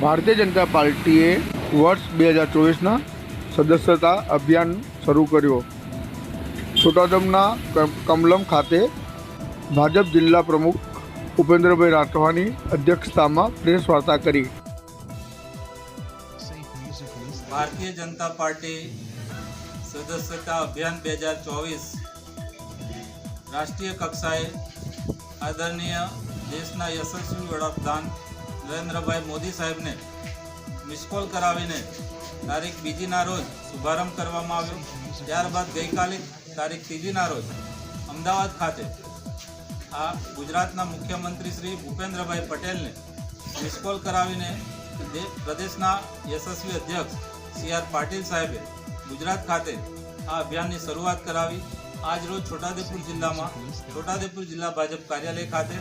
ભારતીય જનતા પાર્ટીએ વર્ષ બે હજાર ચોવીસના સદસ્યતા અભિયાન શરૂ કર્યો. છોટાઉદેપુરના કમ- કમલમ ખાતે ભાજપ જિલ્લા પ્રમુખ ઉપેન્દ્રભાઈ રાઠવાની અધ્યક્ષતામાં પ્રેસ વાર્તા કરી. ભારતીય જનતા પાર્ટી સદસ્યતા અભિયાન બે હજાર ચોવીસ રાષ્ટ્રીય કક્ષાએ આદરણીય દેશના યશસ્વી વડાપ્રધાન નરેન્દ્રભાઈ મોદી સાહેબને મિસકોલ કરાવીને તારીખ બીજીના રોજ શુભારંભ કરવામાં આવ્યો. ત્યારબાદ ગઈકાલે તારીખ ત્રીજીના રોજ અમદાવાદ ખાતે આ ગુજરાતના મુખ્યમંત્રી શ્રી ભૂપેન્દ્રભાઈ પટેલને મિસકોલ કરાવીને પ્રદેશના યશસ્વી અધ્યક્ષ સી આર પાટીલ સાહેબે ગુજરાત ખાતે આ અભિયાનની શરૂઆત કરાવી. આજ રોજ છોટાઉદેપુર જિલ્લામાં, છોટાઉદેપુર જિલ્લા ભાજપ કાર્યાલય ખાતે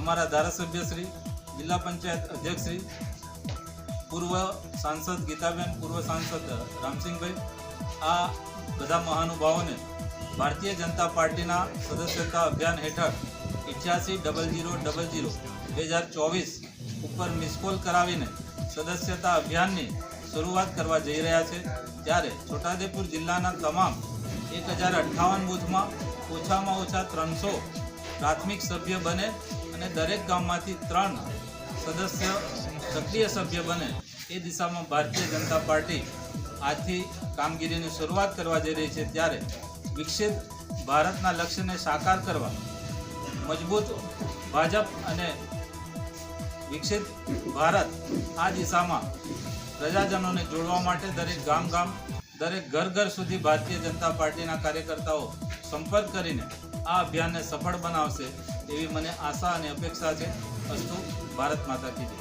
અમારા ધારાસભ્ય શ્રી જિલ્લા પંચાયત અધ્યક્ષ શ્રી, પૂર્વ સાંસદ ગીતાબેન, પૂર્વ સાંસદ રામસિંહભાઈ. આ બધા મહાનુભાવોને ભારતીય જનતા પાર્ટીના સદસ્યતા અભિયાન હેઠળ ઇઠ્યાસી ડબલ જીરો ડબલ જીરો બે હજાર ચોવીસ ઉપર મિસકોલ કરાવીને સદસ્યતા અભિયાનની શરૂઆત કરવા જઈ રહ્યા છે. ત્યારે છોટાઉદેપુર જિલ્લાના તમામ એક હજાર અઠ્ઠાવન બૂથમાં ઓછામાં ઓછા ત્રણસો પ્રાથમિક સભ્ય બને અને દરેક ગામમાંથી ત્રણ સદસ્ય સક્રિય સભ્ય બને એ દિશામાં ભારતીય જનતા પાર્ટી આજથી કામગીરીની શરૂઆત કરવા જઈ રહી છે ત્યારે વિકસિત ભારતના લક્ષ્યને સાકાર કરવા મજબૂત ભાજપ અને વિકસિત ભારત આ દિશામાં પ્રજાજનોને જોડવા માટે દરેક ગામ ગામ, દરેક ઘર ઘર સુધી ભારતીય જનતા પાર્ટીના કાર્યકર્તાઓ સંપર્ક કરીને આ અભિયાનને સફળ બનાવશે. એવી મને આશા અને અપેક્ષા છે અસ્તુ ભારત માતા કી જય.